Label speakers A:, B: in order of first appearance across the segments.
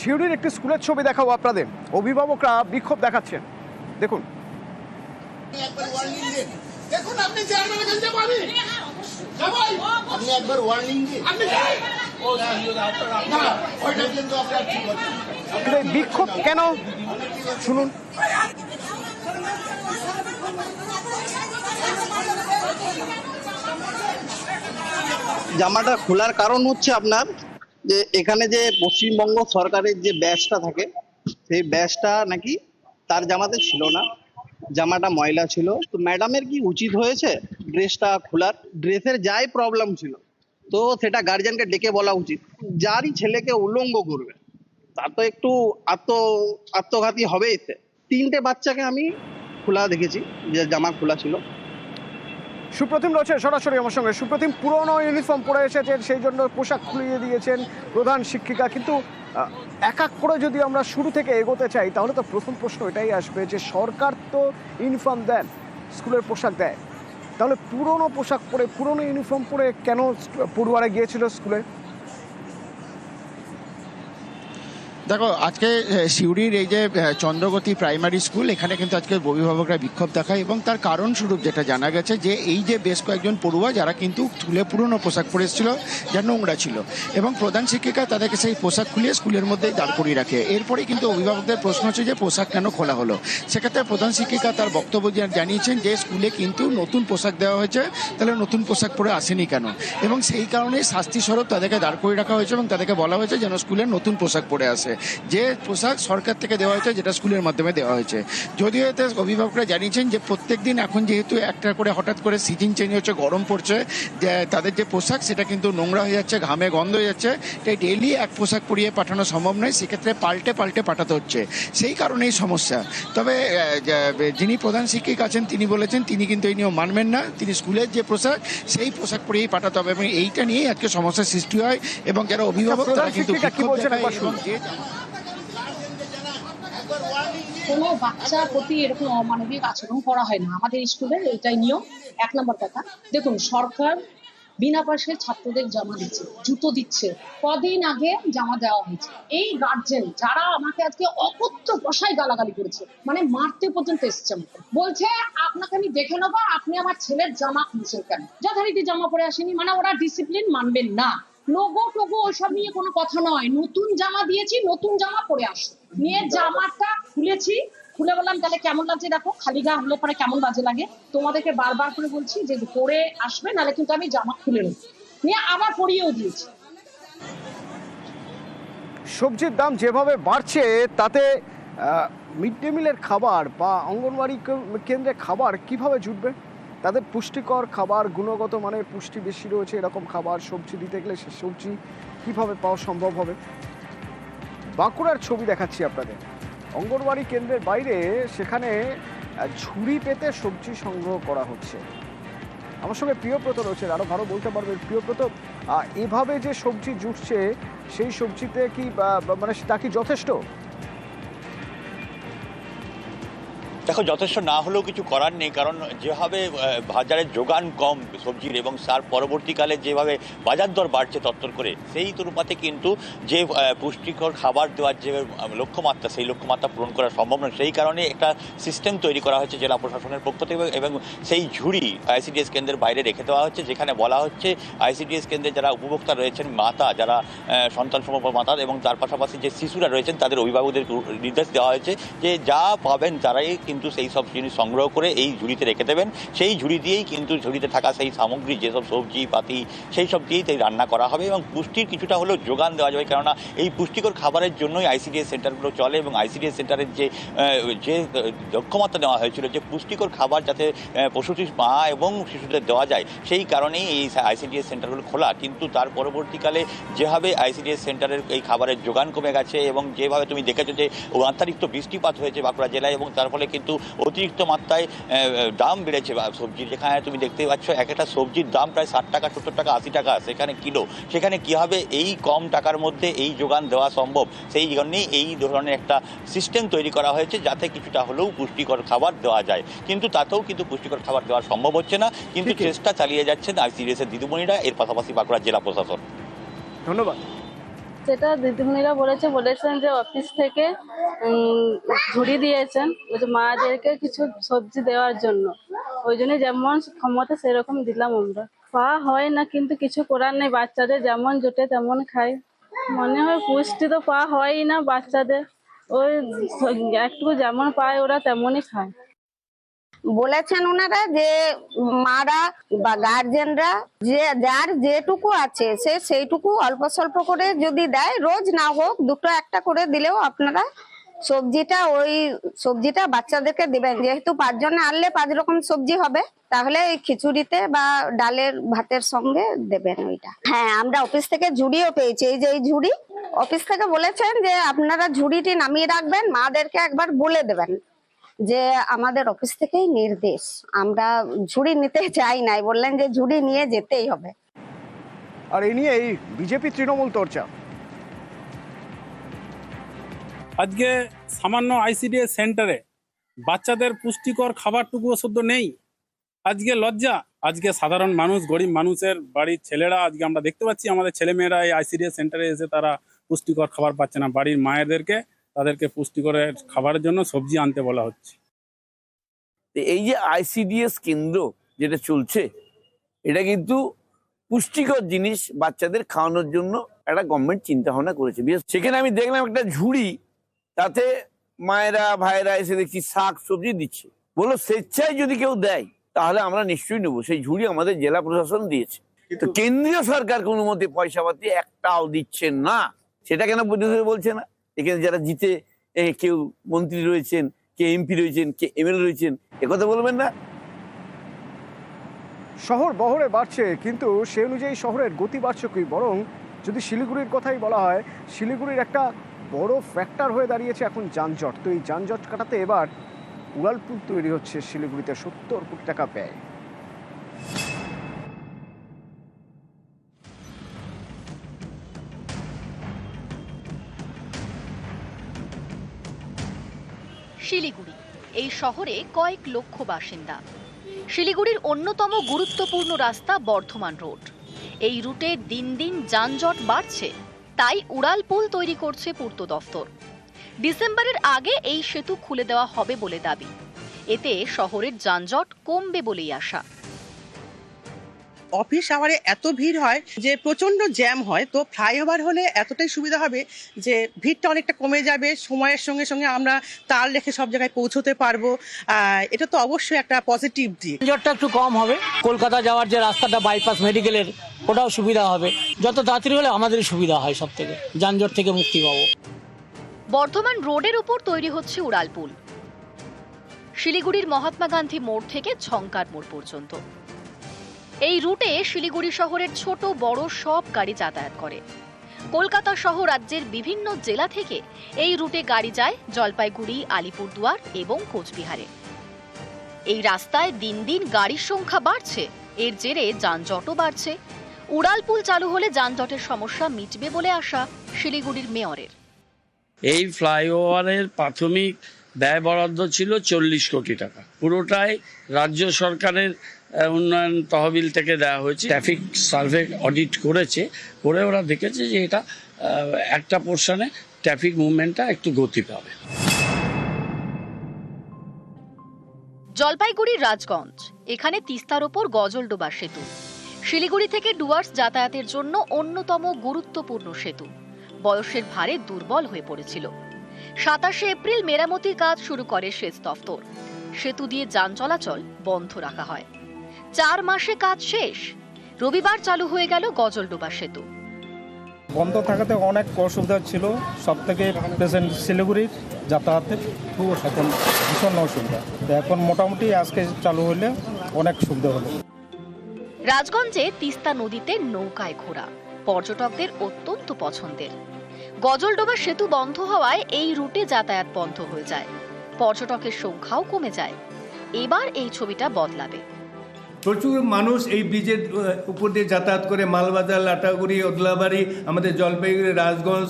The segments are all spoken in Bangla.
A: শিউরির একটি স্কুলের ছবি দেখাবো আপনাদের। অভিভাবকরা বিক্ষোভ দেখাচ্ছেন। দেখুন।
B: একবার
C: দেখুন আপনি চেয়ারম্যানের কাছে যাব আমি।
B: আপনি একবার ওয়ার্নিং দিন।
C: আপনি যাই।
B: না ওইটা কিন্তু আপনার ঠিক হচ্ছে না।
A: কিন্তু এই বিক্ষোভ কেন? শুনুন।
D: জামাটা খোলার কারণ হচ্ছে আপনার যে এখানে যে পশ্চিমবঙ্গ সরকারের যে ব্যাচটা থাকে, সেই ব্যাসটা নাকি তার জামাতে ছিল না। জামাটা ময়লা ছিল। তো ম্যাডামের কি উচিত হয়েছে ড্রেসটা খোলার? ড্রেসের যাই প্রবলেম ছিল, তো সেটা গার্জিয়ানকে ডেকে বলা উচিত। যারই ছেলেকে উল্লঙ্গ করবে, তার তো একটু আত্ম, আত্মঘাতী হবেই। তিনটে বাচ্চাকে আমি খোলা দেখেছি, যে জামা খোলা ছিল।
A: সুপ্রতিম রয়েছে সরাসরি আমার সঙ্গে। সুপ্রতিম, পুরনো ইউনিফর্ম পরে এসেছেন, সেই জন্য পোশাক খুলিয়ে দিয়েছেন প্রধান শিক্ষিকা। কিন্তু এক এক করে যদি আমরা শুরু থেকে এগোতে চাই, তাহলে তো প্রথম প্রশ্ন এটাই আসবে যে সরকার তো ইউনিফর্ম দেন, স্কুলের পোশাক দেয়। তাহলে পুরনো পোশাক পরে, পুরনো ইউনিফর্ম পরে কেন পড়ুয়ারা গিয়েছিল স্কুলে?
E: দেখো, আজকে সিউড়ির এই যে চন্দ্রগতি প্রাইমারি স্কুল, এখানে কিন্তু আজকে অভিভাবকরা বিক্ষোভ দেখায় এবং তার কারণ স্বরূপ যেটা জানা গেছে যে এই যে বেশ কয়েকজন পড়ুয়া যারা কিন্তু স্কুলে পুরনো পোশাক পরে এসেছিল যা নোংরা ছিল এবং প্রধান শিক্ষিকা তাদেরকে সেই পোশাক খুলিয়ে স্কুলের মধ্যেই দাঁড় করিয়ে রাখে। এরপরে কিন্তু অভিভাবকদের প্রশ্ন হচ্ছে যে পোশাক কেন খোলা হলো? সেক্ষেত্রে প্রধান শিক্ষিকা তার বক্তব্য জানিয়েছেন যে স্কুলে কিন্তু নতুন পোশাক দেওয়া হয়েছে, তাহলে নতুন পোশাক পরে আসেনি কেন? এবং সেই কারণেই শাস্তি স্বরূপ তাদেরকে দাঁড় করিয়ে রাখা হয়েছে এবং তাদেরকে বলা হয়েছে যেন স্কুলে নতুন পোশাক পরে আসে। যে পোশাক সরকার থেকে দেওয়া হয়েছে যেটা স্কুলের মাধ্যমে দেওয়া হয়েছে। যদিও এতে অভিভাবকরা জানিয়েছেন যে প্রত্যেক দিন এখন যেহেতু একটা করে হঠাৎ করে সিজন চেঞ্জ হচ্ছে গরম পড়ছে তাদের যে পোশাক সেটা কিন্তু নোংরা হয়ে যাচ্ছে ঘামে গন্ধ হয়ে যাচ্ছে। তাই ডেলি এক পোশাক পরিয়ে পাঠানো সম্ভব নয় সেক্ষেত্রে পাল্টে পাল্টে পাঠাতে হচ্ছে। সেই কারণেই সমস্যা। তবে যিনি প্রধান শিক্ষিক আছেন তিনি বলেছেন তিনি কিন্তু এই নিয়ম মানবেন না। তিনি স্কুলের যে পোশাক সেই পোশাক পরিয়েই পাঠাতে হবে। এবং এইটা নিয়েই আজকে সমস্যার সৃষ্টি হয়। এবং যারা অভিভাবক তারা কিন্তু
A: শিক্ষিকা কি
E: বিক্ষোভ
A: বলছেন
E: দেখায়
A: একবার
E: এবং
A: শুনুন।
E: যে
F: কোনো বাচ্চার প্রতি এরকম অমানবিক আচরণ করা হয় না। আমাদের স্কুলে এটাই নিয়ম। এক নম্বর কথা, দেখুন, সরকার বিনা পয়সায় ছাত্রদের জামা দিচ্ছে, জুতো দিচ্ছে। কদিন আগে জামা দেওয়া হয়েছে। এই গার্জেন যারা আমাকে আজকে অকথ্য ভাষায় গালাগালি করেছে মানে মারতে পর্যন্ত এসছে আমাকে। বলছে, আপনাকে আমি দেখে নেব, আপনি আমার ছেলের জামা খুলছেন কেন? যথারীতি জামা পরে আসেনি মানে ওরা ডিসিপ্লিন মানবেন না। লোগো টোগো ওইসব নিয়ে কোনো কথা নয়। নতুন জামা দিয়েছি নতুন জামা পরে আসো নিয়ে জামাটা খুলেছি। খুলে বললাম তাহলে কেমন লাগছে দেখো? খালি গা হলে পরে কেমন বাজে লাগে? তোমাদেরকে বারবার করে বলছি যে পরে আসবে নাহলে কিন্তু আমি জামা খুলে নেব। নিয়ে আবার পরিয়েও দিয়েছি।
A: সবজির দাম যেভাবে বাড়ছে তাতে মিড ডে মিলের খাবার বা অঙ্গনওয়াড়ি কেন্দ্রে খাবার কীভাবে জুটবে? তাদের পুষ্টিকর খাবার, গুণগত মানের পুষ্টি বেশি রয়েছে, এরকম খাবার, সবজি দিতে গেলে সে সবজি কীভাবে পাওয়া সম্ভব হবে? বাঁকুড়ার ছবি দেখাচ্ছি আপনাদের। অঙ্গনবাড়ি কেন্দ্রের বাইরে সেখানে ঝুড়ি পেতে সবজি সংগ্রহ করা হচ্ছে। আমার সঙ্গে প্রিয়ব্রত রয়েছে আরও ভালো বলতে পারবে প্রিয়ব্রত। এভাবে যে সবজি জুটছে, সেই সবজিতে কি মানে তা কি যথেষ্ট?
G: দেখো, যথেষ্ট না হলেও কিছু করার নেই, কারণ যেভাবে বাজারের যোগান কম সবজির এবং সার পরবর্তীকালে যেভাবে বাজার দর বাড়ছে তত্তর করে, সেই অনুপাতে কিন্তু যে পুষ্টিকর খাবার দেওয়ার যে লক্ষ্যমাত্রা, সেই লক্ষ্যমাত্রা পূরণ করা সম্ভব নয়। সেই কারণে একটা সিস্টেম তৈরি করা হচ্ছে জেলা প্রশাসনের পক্ষ থেকে এবং সেই ঝুড়ি আইসিডিএস কেন্দ্রের বাইরে রেখে দেওয়া হচ্ছে, যেখানে বলা হচ্ছে আইসিডিএস কেন্দ্রে যারা উপভোক্তা রয়েছেন, মাতা যারা সন্তান সমপর মাতা এবং তার পাশাপাশি যে শিশুরা রয়েছেন, তাদের অভিভাবকদের নির্দেশ দেওয়া হয়েছে যে, যা পাবেন তারাই কিন্তু সেই সব জিনিস সংগ্রহ করে এই ঝুড়িতে রেখে দেবেন। সেই ঝুড়ি দিয়েই কিন্তু ঝুড়িতে থাকা সেই সামগ্রী যেসব সবজি পাতি সেই সব দিয়েই তাই রান্না করা হবে এবং পুষ্টির কিছুটা হলেও যোগান দেওয়া যাবে। কেননা এই পুষ্টিকর খাবারের জন্যই আইসিডিএস সেন্টারগুলো চলে এবং আইসিডিএস সেন্টারের যে যে আহ, লক্ষ্যমাত্রা দেওয়া হয়েছিল যে পুষ্টিকর খাবার যাতে প্রসূতি মা এবং শিশুদের দেওয়া যায় সেই কারণেই এই আইসিডিএস সেন্টারগুলো খোলা। কিন্তু তার পরবর্তীকালে যেভাবে আইসিডিএস সেন্টারের এই খাবারের যোগান কমে গেছে এবং যেভাবে তুমি দেখেছ যে অত্যাধিক বৃষ্টিপাত হয়েছে বাঁকুড়া জেলায় এবং তার ফলে কিন্তু অতিরিক্ত মাত্রায় দাম বেড়েছে সবজির। যেখানে তুমি দেখতেই পাচ্ছ এক একটা সবজির দাম প্রায় ষাট টাকা সত্তর টাকা আশি টাকা সেখানে কিলো। সেখানে কি হবে? এই কম টাকার মধ্যে এই যোগান দেওয়া সম্ভব। সেই জন্যেই এই ধরনের একটা সিস্টেম তৈরি করা হয়েছে যাতে কিছুটা হলেও পুষ্টিকর খাবার দেওয়া যায়। কিন্তু তাতেও কিন্তু পুষ্টিকর খাবার দেওয়া সম্ভব হচ্ছে না। কিন্তু। চেষ্টা চালিয়ে যাচ্ছেন আইসিডিএস এর দিদিমণিরা এর পাশাপাশি বাঁকুড়া জেলা প্রশাসন।
A: ধন্যবাদ।
H: যেটা দিদিমণিরা বলেছে, বলেছেন যে অফিস থেকে ঝুড়ি দিয়েছেন। যে মাদেরকে কিছু সবজি দেওয়ার জন্য। ওই জন্য যেমন ক্ষমতা, সেরকম দিলাম আমরা। পাওয়া হয় না, কিন্তু কিছু করার নেই। বাচ্চাদের যেমন জোটে, তেমন খাই মনে হয় পুষ্টি তো পাওয়া হয়ই না বাচ্চাদের। ওই একটু যেমন পায়, ওরা তেমনই খায়।
I: বলেছেন ওনারা যে মারা বা গার্জেনরা যে, যার যেটুকু আছে, সে সেইটুকু অল্প স্বল্প করে যদি দেয়, রোজ না হোক, দুটো একটা করে দিলেও আপনারা সবজিটা ওই সবজিটা বাচ্চাদেরকে দেবেন। যেহেতু পাঁচজনে আনলে পাঁচ রকম সবজি হবে, তাহলে এই খিচুড়িতে বা ডালের ভাতের সঙ্গে দেবেন ওইটা। হ্যাঁ আমরা অফিস থেকে ঝুড়িও পেয়েছি। এই যে, এই ঝুড়ি, অফিস থেকে বলেছেন যে, আপনারা ঝুড়িটি নামিয়ে রাখবেন, মাদেরকে একবার বলে দেবেন। যে আমাদের অফিস থেকেই নির্দেশ। আমরা ঝুড়ি নিতে চাই নাই বললেন যে ঝুড়ি নিয়ে যেতেই হবে।
A: আর এই নিয়েই বিজেপি তৃণমূল চর্চা
J: আজকে সামান্য আইসিডিএস সেন্টারে বাচ্চাদের পুষ্টিকর খাবারটুকুও শুদ্ধ নেই। আজকে লজ্জা আজকে সাধারণ মানুষ গরিব মানুষের বাড়ির ছেলেরা আজকে আমরা দেখতে পাচ্ছি আমাদের ছেলেমেয়েরা এই আইসিডিএস সেন্টারে এসে তারা পুষ্টিকর খাবার পাচ্ছে না বাড়ির মায়েদেরকে। তাদেরকে পুষ্টিকরের খাবারের জন্য সবজি আনতে বলা হচ্ছে।
K: এই যে আইসিডিএস কেন্দ্র যেটা চলছে এটা কিন্তু পুষ্টিকর জিনিস বাচ্চাদের খাওয়ানোর জন্য একটা গভর্নমেন্ট চিন্তা ভাবনা করেছে। বিশেষ সেখানে আমি দেখলাম একটা ঝুড়ি তাতে মায়েরা ভাইরা এসে দেখছি শাক সবজি দিচ্ছে। বলো স্বেচ্ছায় যদি কেউ দেয় তাহলে আমরা নিশ্চয়ই নেব। সেই ঝুড়ি আমাদের জেলা প্রশাসন দিয়েছে। তো কেন্দ্রীয় সরকার কোনো মতে পয়সা পাতি একটাও দিচ্ছে না। সেটা কেন বিরোধী বলছে না? এখানে যারা জিতে কেউ মন্ত্রী রয়েছেন, কে এমপি রয়েছেন, কে এমএলএ রয়েছেন একথা বলবেন না?
A: শহর বহরে বাড়ছে, কিন্তু সে অনুযায়ী শহরের গতি বাড়ছে কি? বরং যদি শিলিগুড়ির কথাই বলা হয়, শিলিগুড়ির একটা বড় ফ্যাক্টর হয়ে দাঁড়িয়েছে এখন যানজট। তো এই যানজট কাটাতে এবার উড়ালপুল তৈরি হচ্ছে শিলিগুড়িতে সত্তর কোটি টাকা ব্যয়।
L: শিলিগুড়ি। এই শহরে কয়েক লক্ষ বাসিন্দা। শিলিগুড়ির অন্যতম গুরুত্বপূর্ণ রাস্তা বর্ধমান রোড। এই রুটে দিন দিন যানজট বাড়ছে, তাই উড়াল পুল তৈরি করছে পূর্ত দফতর। ডিসেম্বরের আগে এই সেতু খুলে দেওয়া হবে বলে দাবি। এতে শহরের যানজট কমবে বলেই আশা।
M: অফিস আওয়ারে এত ভিড় হয় যে প্রচণ্ড জ্যাম হয় তো ফ্লাইওভার হলে এতটাই সুবিধা হবে যে ভিড়টা অনেকটা কমে যাবে সময়ের সঙ্গে সঙ্গে আমরা তাল রেখে সব জায়গায় পৌঁছতে পারব। এটা তো অবশ্যই একটা পজিটিভ দিক।
N: যানজটটা একটু কম হবে। কলকাতা যাওয়ার যে রাস্তাটা বাইপাস মেডিকেলের ওটাও সুবিধা হবে। যত তাড়াতাড়ি হলে আমাদেরই সুবিধা হয় সব থেকে যানজট থেকে মুক্তি পাবো।
L: বর্ধমান রোডের উপর তৈরি হচ্ছে উড়ালপুল। শিলিগুড়ির মহাত্মা গান্ধী মোড় থেকে ঝঙ্কার মোড় পর্যন্ত। এই রুটে শিলিগুড়ি শহরের ছোট, বড় সব গাড়ি যাতায়াত করে। কলকাতা সহ রাজ্যের বিভিন্ন জেলা থেকে এই রুটে গাড়ি যায় জলপাইগুড়ি, আলিপুরদুয়ার এবং কোচবিহারে। এই রাস্তায় দিন দিন গাড়ির সংখ্যা বাড়ছে, এর জেরে যানজটও বাড়ছে। উড়ালপুল চালু হলে যানজটের সমস্যা মিটবে বলে আশা শিলিগুড়ির মেয়রের।
N: এই ফ্লাইওভারের প্রাথমিক ব্যয় বরাদ্দ ছিল চল্লিশ কোটি টাকা। পুরোটাই রাজ্য সরকারের উন্নয়ন তহবিল থেকে দেওয়া হয়েছে। ট্রাফিক সার্ভে অডিট করেছে। করে ওরা দেখেছে যে এটা একটা পোর্শনে ট্রাফিক মুভমেন্টটা একটু গতি পাবে।
L: জলপাইগুড়ির রাজগঞ্জ, এখানে তিস্তার ওপর গজলডোবা সেতু। শিলিগুড়ি থেকে ডুয়ার্স যাতায়াতের জন্য অন্যতম গুরুত্বপূর্ণ সেতু। বয়সের ভারে দুর্বল হয়ে পড়েছিল। সাতাশে এপ্রিল মেরামতির কাজ শুরু করে সেচ দফতর। সেতু দিয়ে যান চলাচল বন্ধ রাখা হয়। চার মাসে কাজ শেষ। রবিবার চালু হয়ে গেল গজলডোবা সেতু।
J: বন্ধ থাকাতে অনেক অসুবিধা ছিল। সব থেকে পেশেন্ট শিলিগুড়ির যাতায়াতের খুব এখন ভীষণ অসুবিধা। এখন মোটামুটি আজকে চালু হলে অনেক সুবিধা হলো।
L: রাজগঞ্জে তিস্তা নদীতে নৌকায় ঘোরা। পর্যটকদের অত্যন্ত পছন্দের। গজলডোবা সেতু বন্ধ হওয়ায় এই রুটে যাতায়াত বন্ধ হয়ে যায়। পর্যটকের সংখ্যাও কমে যায়। এবার এই ছবিটা বদলাবে।
J: প্রচুর মানুষ এই ব্রিজের উপর দিয়ে যাতায়াত করে মালবাজার, লাটাগুড়ি ওদলাবাড়ি আমাদের জলপাইগুড়ি, রাজগঞ্জ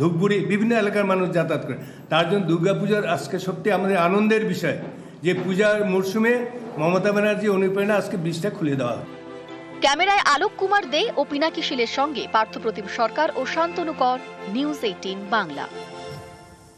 J: ধূপগুড়ি, বিভিন্ন এলাকার মানুষ যাতায়াত করে তার জন্য দুর্গাপূজার আজকে সত্যি আমাদের আনন্দের বিষয়, যে পূজার মরশুমে মমতা ব্যানার্জি অনুপ্রেরণা আজকে ব্রিজটা খুলে দেওয়া।
L: ক্যামেরায় আলোক কুমার দে ও পিনাকি শীলের সঙ্গে পার্থপ্রতিম সরকার ও শান্তনু কর নিউজ এইটিন বাংলা